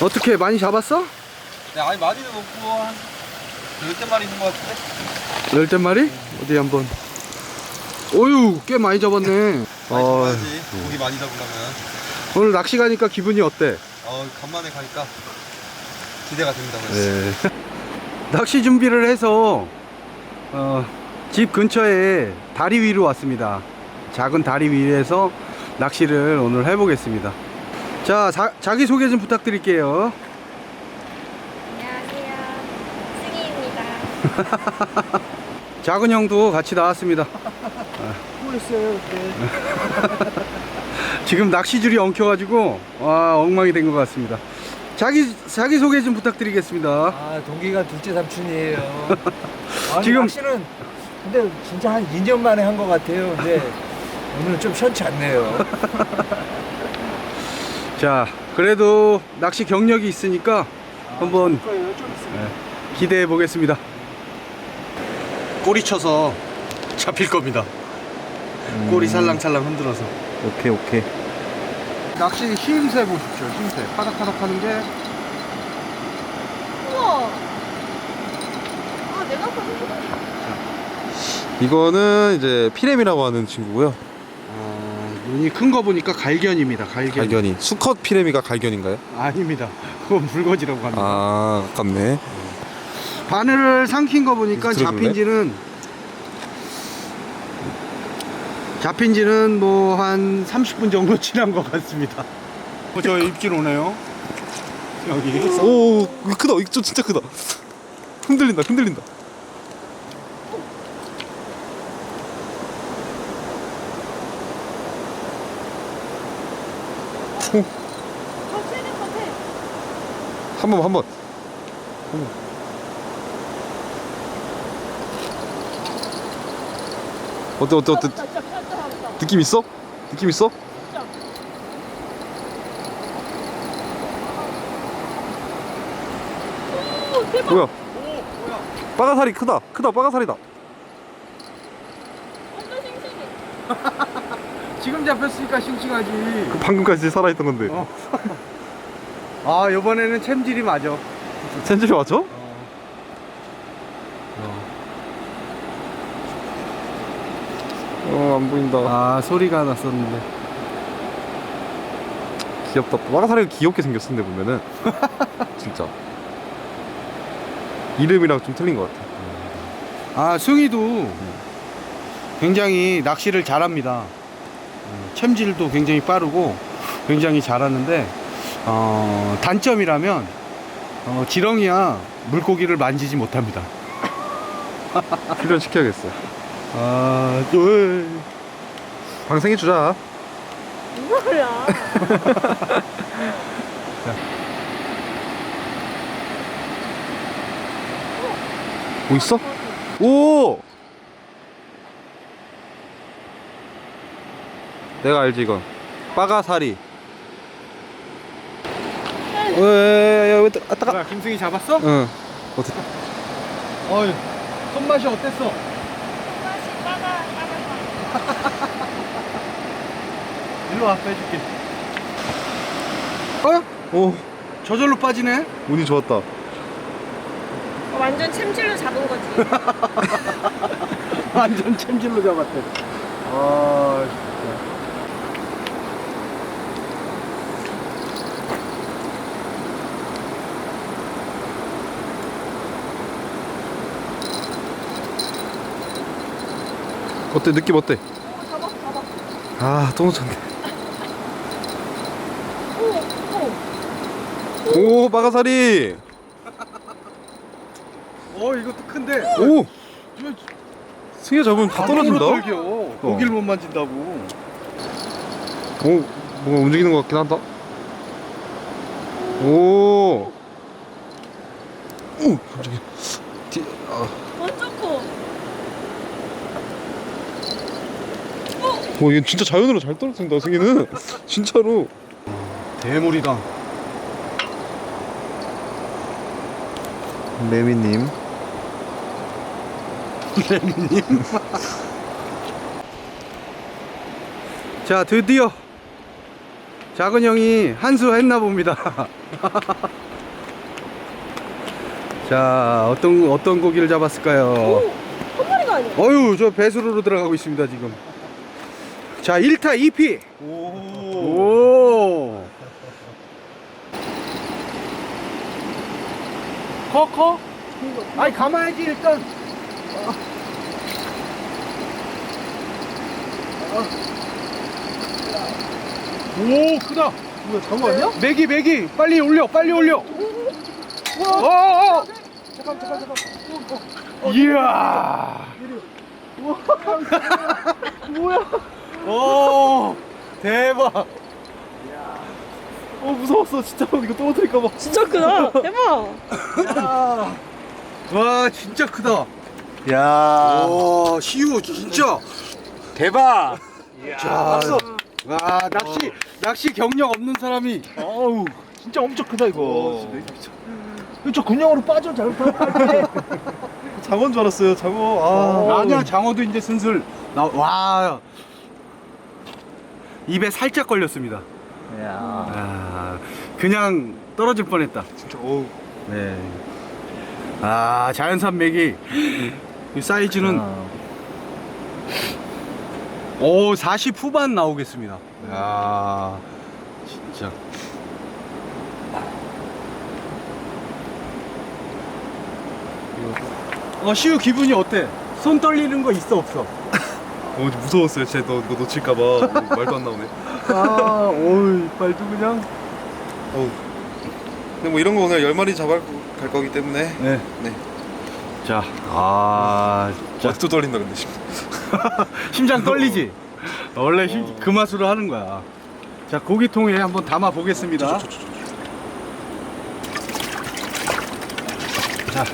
어떻게 많이 잡았어? 네, 아니 많이는 없고 한 열대 마리 있는 것 같은데. 열대 마리? 어디 한번. 어유 꽤 많이 잡았네. 많이 어, 잡아야지. 고기 많이 잡으려면. 오늘 낚시 가니까 기분이 어때? 어, 간만에 가니까 기대가 됩니다. 그래서. 네. 낚시 준비를 해서 어, 집 근처에 다리 위로 왔습니다. 작은 다리 위에서 낚시를 오늘 해보겠습니다. 자, 자 자 기 소개 좀 부탁드릴게요. 안녕하세요. 승희입니다. 작은 형도 같이 나왔습니다. 모르겠어요, 그때. 지금 낚시줄이 엉켜가지고 와 엉망이 된 것 같습니다. 자기 자기 소개 좀 부탁드리겠습니다. 아 동기가 둘째 삼촌이에요. 아니, 지금- 낚시는 근데 진짜 한 2년 만에 한 것 같아요. 근데 오늘은 좀 시원치 않네요. 자, 그래도 낚시 경력이 있으니까 한번 네, 기대해 보겠습니다. 꼬리 쳐서 잡힐 겁니다. 꼬리 살랑살랑 흔들어서. 오케이 오케이. 낚시 힘새 보십시오. 힘새. 파닥파닥 하는 게 우와. 아, 내가 거 이거는 이제 피렘이라고 하는 친구고요. 어, 눈이 큰 거 보니까 갈견입니다. 갈견. 갈견이. 수컷 피렘이가 갈견인가요? 아닙니다. 그건 불거지라고 합니다. 아, 아깝네. 바늘을 삼킨 거 보니까 들어줄래? 잡힌 지는 잡힌 지는 뭐 한 30분 정도 지난 것 같습니다. 어, 저 입질 오네요. 여기. 오, 이거 크다. 이거 좀 진짜 크다. 흔들린다, 흔들린다. 같아. 한 번, 한 번. 어때, 어때, 어때? 느낌 있어? 느낌 있어? 뭐야? 빠가사리 크다. 크다, 빠가사리다. 완전 싱싱해. 지금 잡혔으니까 싱싱하지. 그 방금까지 살아있던 건데. 어. 아, 이번에는 챔질이 맞아. 센츄리 맞죠? 어, 안 보인다. 아, 소리가 났었는데. 귀엽다. 빠가사리가 귀엽게 생겼는데 보면은. 진짜. 이름이랑 좀 틀린 것 같아. 아, 승희도 굉장히 낚시를 잘합니다. 음, 챔질도 굉장히 빠르고 굉장히 잘하는데 어, 단점이라면 어, 지렁이야 물고기를 만지지 못합니다. 훈련시켜야겠어. 아, 또 방생해주자. 뭐야? 뭐 있어? 오! 내가 알지 이건 빠가사리 왜왜 아 따가 김승희 잡았어? 응 어떻게 어이, 손맛이 어땠어? 맛이 빠가 빠가 일로 와, 빼줄게. 어? 오 저절로 빠지네? 운이 좋았다 어, 완전 챔질로 잡은 거지. 완전 챔질로 잡았대. 아, 어때 느낌 어때? 오, 잡아, 잡아. 아또 놓쳤네 오, 오. 오 빠가사리 어, 이것도 큰데. 오 승혜 잡으면 다 떨어진다 어. 고기를 못 만진다고. 오 뭔가 움직이는 것 같긴 한다 오 오, 갑자기. 뒤, 아, 완전 커. 오, 얘 진짜 자연으로 잘 떨어진다, 승희는. 진짜로. 대물이다. 매미님. 자, 드디어 작은 형이 한수 했나 봅니다. 자, 어떤 어떤 고기를 잡았을까요? 한 마리가 아니야. 어유, 저 배수로로 들어가고 있습니다, 지금. 자, 1타 2피. 오. 오. 커 커? 아니 가만야지 일단. 오, 크다. 뭐야 장어 아니야? 메기, 메기. 빨리 올려, 빨리 올려. 어, 어, 어. 잠깐 잠깐 잠깐. 이야. 뭐야? 오, 대박. 어 무서웠어 진짜 이거 떨어뜨릴까 봐. 진짜 크다. 대박. 와, 진짜 크다. 야. 와, 시우 진짜 대박. 자, 와 낚시 낚시 경력 없는 사람이 어우 진짜 엄청 크다 이거. 오. 저 군형으로 빠져 잘 빠져. 장어인 줄 알았어요 장어. 어. 아. 아니야 장어도 이제 슬슬 나 와 입에 살짝 걸렸습니다. 야. 아, 그냥 떨어질 뻔했다. 진짜 어우. 네. 아 자연산 맥이 이 사이즈는 오 40 후반 나오겠습니다. 야 진짜. 어 시우 기분이 어때? 손 떨리는 거 있어 없어? 어 무서웠어요 진짜 너 이거 놓칠까 봐 어, 말도 안 나오네. 아, 어이, 빨도 그냥. 어우. 근데 뭐 이런 거 오늘 열 마리 잡아갈 갈 거기 때문에 네. 네. 자, 아, 진짜 아직도 떨린다 근데 지금. 심장 떨리지. 원래 힘, 그 맛으로 하는 거야. 자, 고기통에 한번 담아 보겠습니다. 자,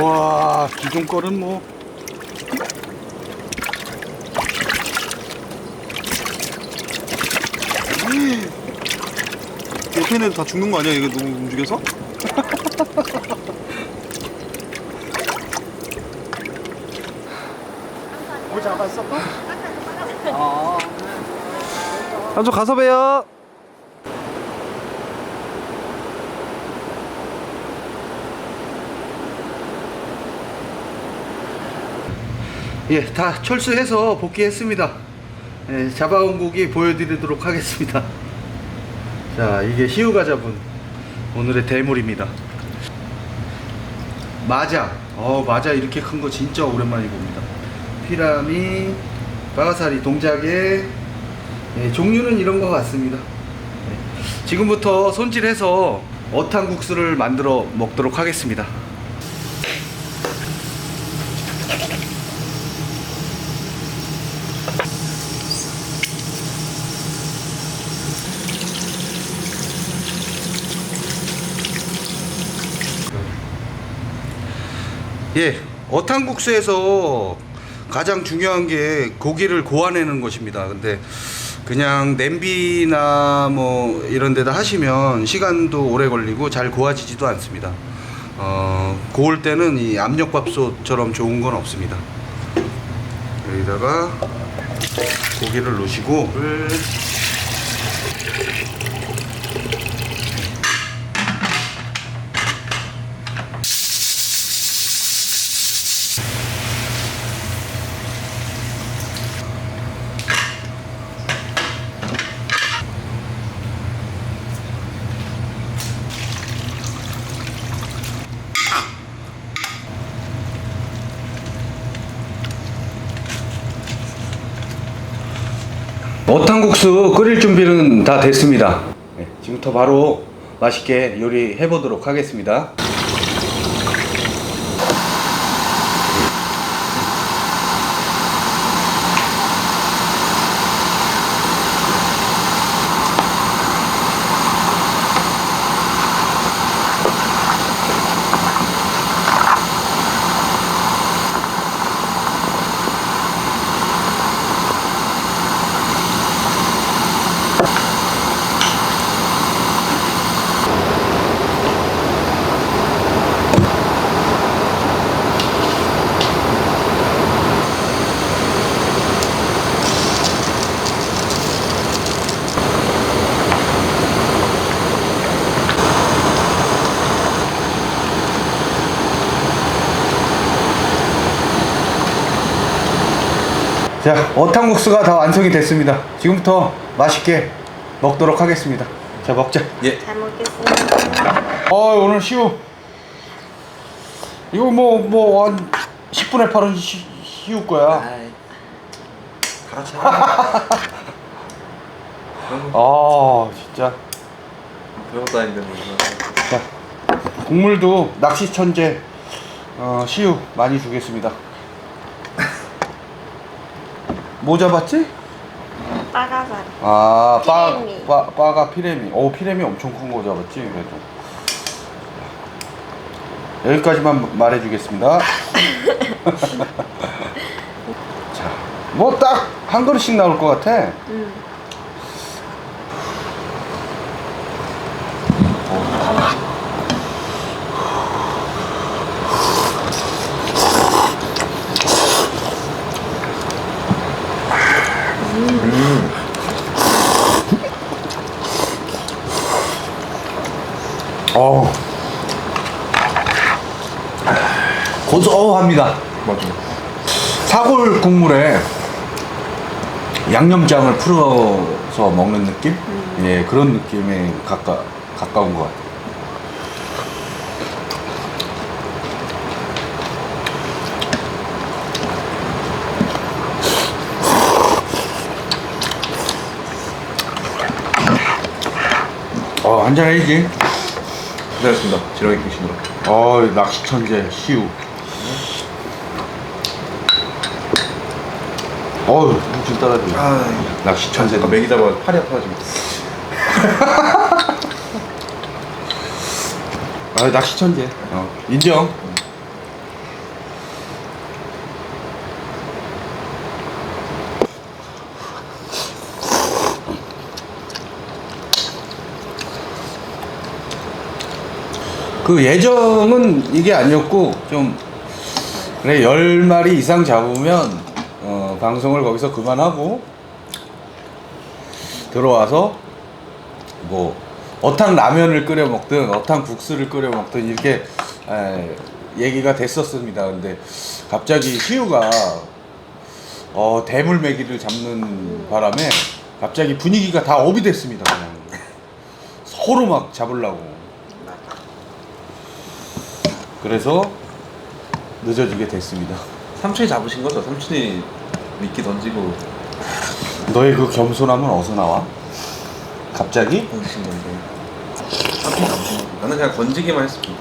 와, 기존 거는 뭐. 옆에 애들 다 죽는 거 아니야 이거 너무 움직여서? 뭐 잡았어? 한쪽 가서 봬요. 예, 다 철수해서 복귀했습니다. 예, 잡아온 고기 보여드리도록 하겠습니다. 자, 이게 잡은 오늘의 대물입니다. 마자. 어, 마자 이렇게 큰 거 진짜 오랜만에 봅니다. 피라미, 빠가사리, 동작에 예, 종류는 이런 것 같습니다. 예, 지금부터 손질해서 어탕국수를 만들어 먹도록 하겠습니다. 예, 어탕국수에서 가장 중요한 게 고기를 고아내는 것입니다. 근데 그냥 냄비나 뭐 이런 데다 하시면 시간도 오래 걸리고 잘 고아지지도 않습니다. 어, 고울 때는 이 압력밥솥처럼 좋은 건 없습니다. 여기다가 고기를 넣으시고 어탕국수 끓일 준비는 다 됐습니다. 네, 지금부터 바로 맛있게 요리해 보도록 하겠습니다. 자, 어탕국수가 다 완성이 됐습니다. 지금부터 맛있게 먹도록 하겠습니다. 자, 먹자. 예. 잘 먹겠습니다. 어, 오늘 시우. 이거 뭐, 뭐, 한 10분에 파는 시, 시우 거야. 가라쳐. 아, 진짜. 별것도 아닌데 뭐 이거. 자, 국물도 낚시 천재, 어, 시우 많이 주겠습니다. 뭐 잡았지? 빠가살. 아, 빠, 피레미. 빠, 빠가 피레미. 오, 피레미 엄청 큰 거 잡았지, 그래도. 여기까지만 말해주겠습니다. 자, 뭐 딱 한 그릇씩 나올 것 같아. 음. 어우. 고소합니다. 맞아. 사골 국물에 양념장을 풀어서 먹는 느낌? 예, 그런 느낌에 가까, 가까운 것 같아요. 어, 한잔 해야지. 고생하셨습니다. 지렁이 귀신으로. 어, 낚시 천재 시우. 어우, 좀 따라줘. 아, 낚시 천재. 제가 맥이 잡아 팔이 아파가지고. 아, 낚시 천재. 어, 인정. 그 예정은 이게 아니었고 좀 그래 열 마리 이상 잡으면 어, 방송을 거기서 그만하고 들어와서 뭐 어탕 라면을 끓여 먹든 어탕 국수를 끓여 먹든 이렇게 에, 얘기가 됐었습니다. 근데 갑자기 시우가 어, 대물매기를 잡는 바람에 갑자기 분위기가 다 업이 됐습니다. 그냥 서로 막 잡으려고. 그래서 늦어지게 됐습니다. 삼촌이 잡으신 거죠? 삼촌이 미끼 던지고 너의 그 겸손함은 어디서 나와? 갑자기? 던지신 건데. 삼촌이 잡으신 거. 나는 그냥 건지기만 했을 뿐.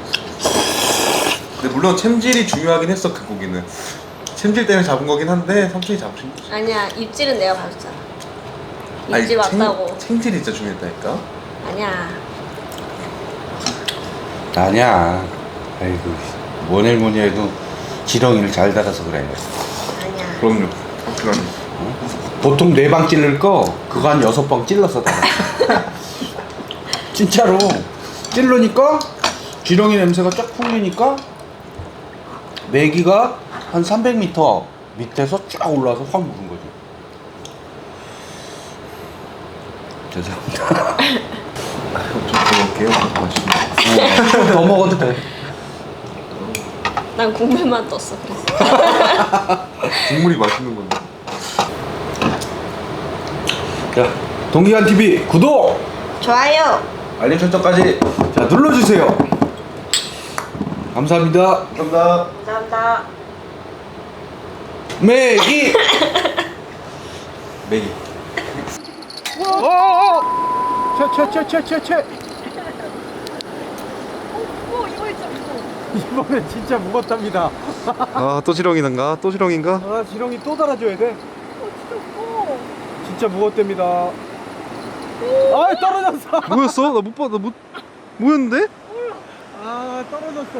근데 물론 챔질이 중요하긴 했어 그 고기는. 챔질 때문에 잡은 거긴 한데 삼촌이 잡으신 거지. 아니야, 입질은 내가 봐줬잖아. 아니, 입질 맞다고. 챔, 챔질이 진짜 중요했다니까. 아니야. 아니야. 아이고, 뭐니 뭐니 해도 지렁이를 잘 달아서 그래. 아니야. 그럼요. 그럼. 보통 네 방 찔릴 거 그거 한 여섯 방 찔러서 달아. 진짜로 찔르니까 지렁이 냄새가 쫙 풍기니까 메기가 한 300m 밑에서 쫙 올라와서 확 물은 거지. 죄송합니다. 좀더 먹을게요. 맛있네. 더 먹어도 돼. 난 국물만 떴어, 그래서. 국물이 맛있는 건데. 자, 동기간 TV 구독! 좋아요. 알림 설정까지. 자, 눌러주세요. 감사합니다. 감사합니다. 감사합니다. 메기! 메기. 어! 채, 채, 채, 채, 채. 오, 이거 있어, 이거. 이번엔 진짜 무겁답니다. 아, 또 지렁이인가? 또 지렁인가? 아, 지렁이 또 달아줘야 돼. 오. 진짜 무겁답니다. 아, 떨어졌어. 뭐였어? 나 못 봐. 나 못. 뭐였는데? 아, 떨어졌어.